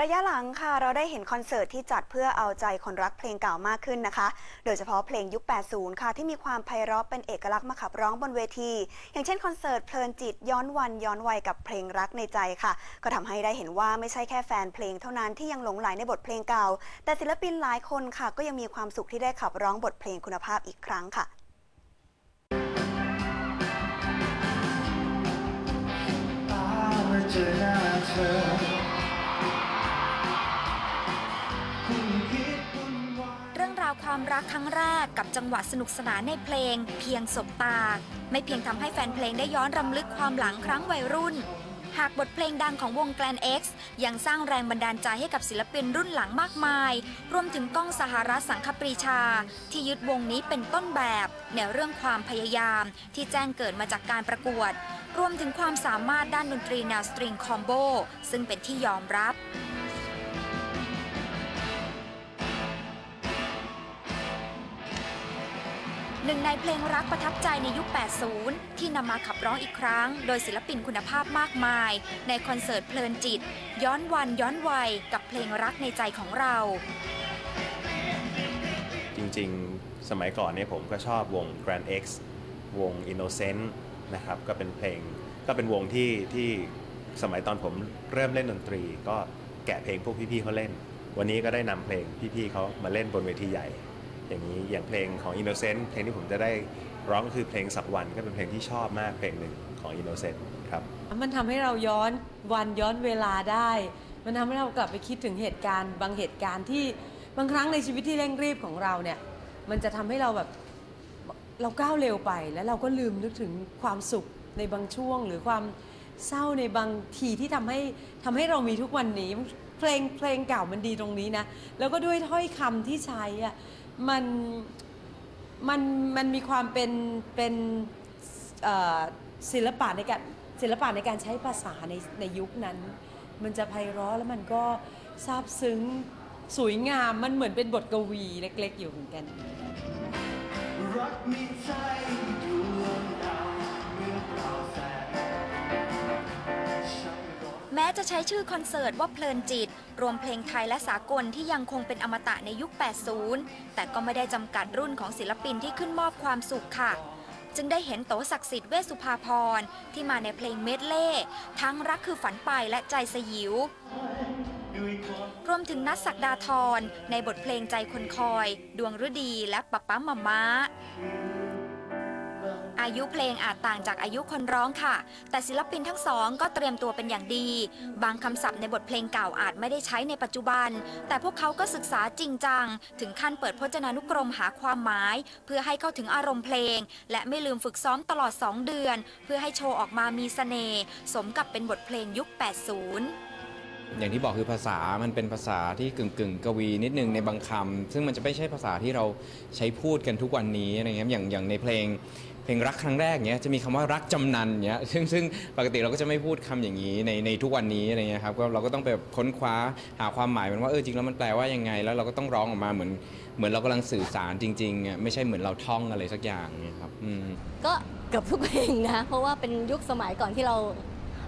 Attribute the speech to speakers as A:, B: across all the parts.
A: ระยะหลังค่ะเราได้เห็นคอนเสิร์ตที่จัดเพื่อเอาใจคนรักเพลงเก่ามากขึ้นนะคะ โดยเฉพาะเพลงยุค 80 ค่ะ ที่มีความไพเราะเป็นเอกลักษณ์มาขับร้องบนเวที อย่างเช่นคอนเสิร์ตเพลินจิตย้อนวันย้อนวัยกับเพลงรักในใจค่ะ ก็ทำให้ได้เห็นว่าไม่ใช่แค่แฟนเพลงเท่านั้นที่ยังหลงไหลในบทเพลงเก่า แต่ศิลปินหลายคนค่ะ ก็ยังมีความสุขที่ได้ขับร้องบทเพลงคุณภาพอีกครั้งค่ะ
B: ค
C: รักครั้งแรกกับจังหวะสนุกสนานในเพลง เพียงสบตา ไม่เพียงทำให้แฟนเพลงได้ย้อนรำลึกความหลังครั้งวัยรุ่น หากบทเพลงดังของวงแกลน X ยังสร้างแรงบันดาลใจให้กับศิลปินรุ่นหลังมากมาย รวมถึงก้องสหรัฐสังคปรีชา ที่ยึดวงนี้เป็นต้นแบบ ในเรื่องความพยายาม ที่แจ้งเกิดมาจากการประกวด รวมถึงความสามารถด้านดนตรีแนวสตริงคอมโบซึ่งเป็นที่ยอมรับ หนึ่งในเพลงรักประทับใจในยุค 80 ที่นำมาขับร้องอีกครั้ง โดยศิลปินคุณภาพมากมาย ในคอนเสิร์ตเพลินจิต ย้อนวันย้อนวัยกับเพลงรักในใจของเรา
D: จริงๆ สมัยก่อนเนี่ยผมก็ชอบวง Grand X วง Innocent นะครับ ก็เป็นเพลงก็เป็นวงที่ที่สมัยตอนผมเริ่มเล่นดนตรี ก็แกะเพลงพวกพี่ๆเขาเล่น วันนี้ก็ได้นำเพลงพี่ๆเขามาเล่นบนเวทีใหญ่ อย่างนี้อย่างเพลงของ Innocent เพลงที่ผมจะได้ร้องก็คือเพลงสักวันก็เป็นเพลงที่ชอบมากเพลงหนึ่งของ Innocent ครับ
E: มันทำให้เราย้อนวันย้อนเวลาได้ มันทำให้เรากลับไปคิดถึงเหตุการณ์ บางเหตุการณ์ที่บางครั้งในชีวิตที่เร่งรีบของเราเนี่ย มันจะทำให้เราแบบเราก้าวเร็วไป แล้วเราก็ลืมนึกถึงความสุขในบางช่วง หรือความเศร้าในบางทีที่ทำให้ทำให้เรามีทุกวันนี้ เพลงเพลงเก่ามันดีตรงนี้นะ แล้วก็ด้วยถ้อยคำที่ใช้อะ มันมันมันมีความเป็นเป็นศิลปะในการศิลปะในการใช้ภาษาในในยุคนั้น มันจะไพเราะแล้วมันก็ซาบซึ้งสวยงามมันเหมือนเป็นบทกวีเล็กๆอยู่เหมือนกัน
B: รักมีใจ ม้
C: จะใช้ชื่อคอนเสิร์ตว่าเพลินจิต รวมเพลงไทยและสากลที่ยังคงเป็นอมตะในยุค 80 แต่ก็ไม่ได้จำกัดรุ่นของศิลปินที่ขึ้นมอบความสุขค่ะ จึงได้เห็นโตศักดิ์สิทธิ์เวสุภาพรที่มาในเพลงเมดเล่ ทั้งรักคือฝันไปและใจสยิว
B: ด้วยว
C: รวมถึงนัทศักดาธรในบทเพลงใจคนคอย ดวงฤดีและปะป๊ามาม้า อายุเพลงอาจต่างจากอายุคนร้องค่ะ แต่ศิลปินทั้งสองก็เตรียมตัวเป็นอย่างดี บางคำศัพท์ในบทเพลงเก่าอาจไม่ได้ใช้ในปัจจุบัน แต่พวกเขาก็ศึกษาจริงจัง ถึงขั้นเปิดพจนานุกรมหาความหมาย เพื่อให้เข้าถึงอารมณ์เพลง และไม่ลืมฝึกซ้อมตลอด 2 เดือน เพื่อให้โชว์ออกมามีเสน่ห์สมกับเป็นบทเพลงยุค 80
F: อย่างที่บอกคือภาษา มันเป็นภาษาที่กึ่งกึ่งกวีนิดนึงในบางคำซึ่งมันจะไม่ใช่ภาษาที่เราใช้พูดกันทุกวันนี้อะไรเงี้ยอย่างอย่างในเพลง เพลงรักครั้งแรกเนี้ยจะมีคำว่ารักจำนันเนี้ยซึ่งซึ่งปกติเราก็จะไม่พูดคำอย่างนี้ในในทุกวันนี้อะไรเงี้ยครับก็เราก็ต้องไปค้นคว้าหาความหมายมันว่าเออจริงแล้วมันแปลว่ายังไง แล้วเราก็ต้องร้องออกมาเหมือนเหมือนเรากำลังสื่อสารจริงๆอะไม่ใช่เหมือนเราท่องอะไรสักอย่างเนี่ยครับอืม
G: ก็เกือบทุกเพลงนะเพราะว่าเป็นยุคสมัยก่อนที่เรา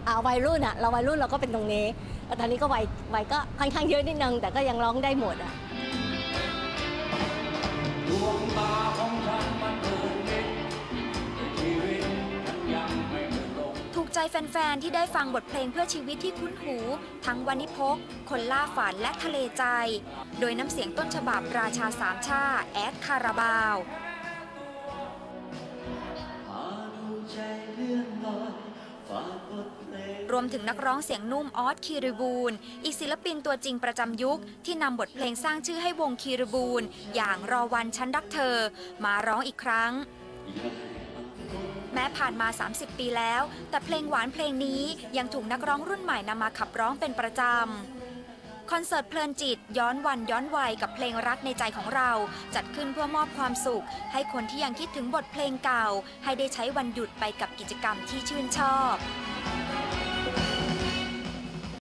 G: อาวัยรุ่นอะเราวัยรุ่นเราก็เป็นตรงนี้แล้วตอนนี้ก็วัยวัยก็ค่อนข้างเยอะนิดนึงแต่ก็ยังร้องได้หมดอะ
B: ดวงตา
C: แฟน ๆ ที่ได้ฟังบทเพลงเพื่อชีวิตที่คุ้นหู ทั้งวันิพก คนล่าฝันและทะเลใจ โดยน้ำเสียงต้นฉบับราชาสามชา แอดคาราบาว
B: พาดวงใจเลื่อนลอยฝากบทเพลง
C: รวมถึงนักร้องเสียงนุ่มออสคีริบูล อีกศิลปินตัวจริงประจำยุค ที่นำบทเพลงสร้างชื่อให้วงคีริบูล อย่างรอวันฉันรักเธอ มาร้องอีกครั้ง แม้ผ่านมา 30 ปีแล้ว แต่เพลงหวานเพลงนี้ยังถูกนักร้องรุ่นใหม่นำมาขับร้องเป็นประจำ คอนเสิร์ตเพลินจิตย้อนวันย้อนวัยกับเพลงรักในใจของเรา จัดขึ้นเพื่อมอบความสุข ให้คนที่ยังคิดถึงบทเพลงเก่า ให้ได้ใช้วันหยุดไปกับกิจกรรมที่ชื่นชอบ